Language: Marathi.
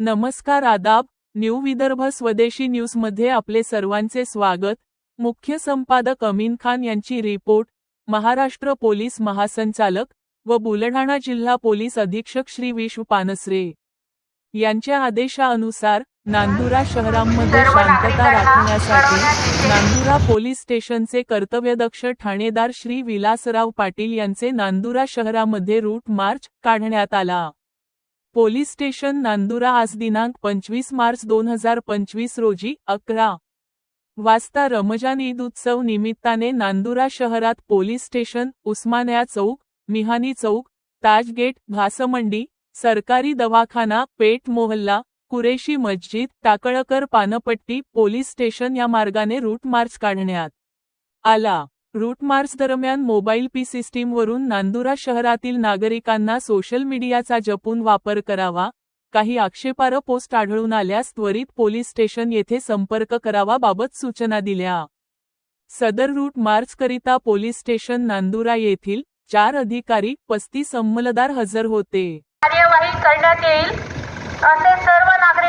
नमस्कार आदाब न्यू विदर्भ स्वदेशी न्यूजमध्ये आपले सर्वांचे स्वागत. मुख्य संपादक अमीन खान यांची रिपोर्ट महाराष्ट्र पोलीस महासंचालक व बुलढाणा जिल्हा पोलीस अधीक्षक श्री विश्व पानसरे यांच्या आदेशानुसार नांदुरा शहरांमध्ये शांतता राखण्यासाठी नांदुरा पोलीस स्टेशनचे कर्तव्यदक्ष ठाणेदार श्री विलासराव पाटील यांचे नांदुरा शहरामध्ये रूट मार्च काढण्यात आला. पोलीस स्टेशन नांदुरा आज दिनांक पंचवीस मार्च दोन हजार पंचवीस रोजी अकरा. वाजता रमजान ईद उत्सव निमित्ताने नांदुरा शहरात पोलीस स्टेशन उस्मान्या चौक मिहानी चौक ताजगेट घासमंडी सरकारी दवाखाना पेट मोहल्ला कुरेशी मस्जिद टाकळकर पानपट्टी पोलीस स्टेशन या मार्गाने रूट मार्च काढण्यात आला. रूट मार्च दरम्यान मोबाईल पी सिस्टीमवरून नांदुरा शहरातील नागरिकांना सोशल मीडियाचा जपून वापर करावा काही आक्षेपार्ह पोस्ट आढळून आल्यास त्वरित पोलीस स्टेशन येथे संपर्क करावा बाबत सूचना दिल्या. सदर रूट मार्चकरिता पोलीस स्टेशन नांदुरा येथील चार अधिकारी पस्तीस अंमलदार हजर होते. कार्यवाही करण्यात येईल असे सर्व नागरिक